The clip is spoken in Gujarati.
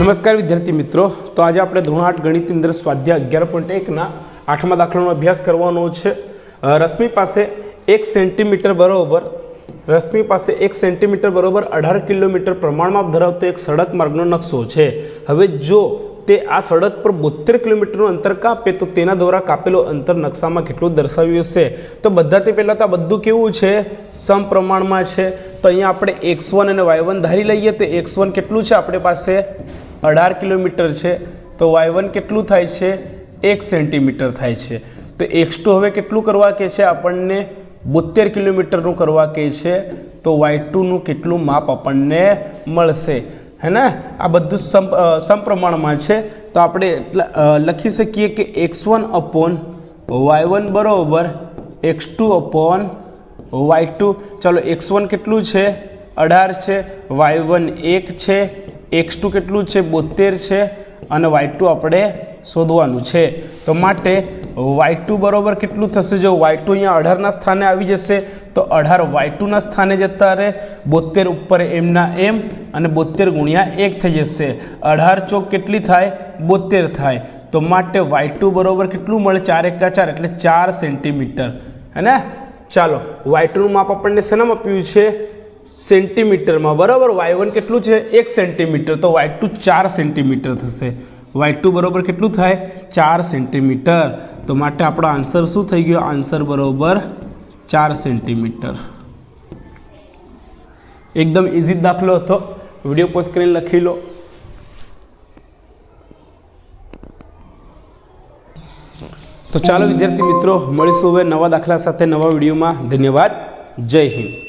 નમસ્કાર વિદ્યાર્થી મિત્રો. તો આજે આપણે ધોરણ આઠ ગણિતની અંદર સ્વાધ્યાય અગિયાર પોઈન્ટ એકના આઠમા દાખલાનો અભ્યાસ કરવાનો છે. રશ્મિ પાસે એક સેન્ટીમીટર બરોબર, રશ્મિ પાસે એક સેન્ટીમીટર બરાબર અઢાર કિલોમીટર પ્રમાણમાં ધરાવતો એક સડક માર્ગનો નકશો છે. હવે જો તે આ સડક પર બોતેર કિલોમીટરનું અંતર કાપે તો તેના દ્વારા કાપેલો અંતર નકશામાં કેટલું દર્શાવ્યું છે તો બધાથી પહેલાં તો આ બધું કેવું છે? સમપ્રમાણમાં છે. તો અહીંયા આપણે એક્સ વન અને વાય વન ધારી લઈએ તો એક્સ વન કેટલું છે આપણી પાસે? અઢાર કિલોમીટર છે. તો વાય વન કેટલું થાય છે? એક સેન્ટીમીટર થાય છે. તો એક્સ ટુ હવે કેટલું કરવા કે છે? આપણને બોતેર કિલોમીટરનું કરવા કહે છે. તો વાય ટુનું કેટલું માપ આપણને મળશે? હે ને આ બધું સમપ્રમાણમાં છે. તો આપણે લખી શકીએ કે X one upon Y one બરોબર X two upon Y two. ચાલો, એક્સ વન કેટલું છે? અઢાર છે. વાય વન એક છે. એક્સ ટુ કેટલું છે? બોતેર છે. અને વાય ટુ આપણે શોધવાનું છે. તો માટે વાય ટુ બરોબર કેટલું થશે? જો વાય ટુ અહીંયા અઢારના સ્થાને આવી જશે, તો અઢાર વાય ટુના સ્થાને જતા રહે. બોતેર ઉપર એમના એમ અને બોતેર ગુણ્યા એક થઈ જશે. અઢાર ચોક કેટલી થાય? બોતેર થાય. તો માટે વાય ટુ બરોબર કેટલું મળે? ચાર એકા ચાર, એટલે ચાર સેન્ટીમીટર. હે ને? ચાલો વાય ટુનું માપ આપણને શેનામાં આપ્યું છે? સેન્ટીમીટરમાં. બરાબર? વાય વન કેટલું છે? એક સેન્ટીમીટર. તો વાય ટુ ચાર સેન્ટીમીટર થશે. વાય ટુ બરોબર કેટલું થાય? ચાર સેન્ટીમીટર. તો માટે આપણો આન્સર શું થઈ ગયો? આન્સર બરોબર ચાર સેન્ટીમીટર. એકદમ ઇઝી દાખલો હતો. વીડિયો પોસ્ટ કરીને લખી લો. તો ચાલો વિદ્યાર્થી મિત્રો, મળીશું હવે નવા દાખલા સાથે નવા વિડીયોમાં. ધન્યવાદ. જય હિન્દ.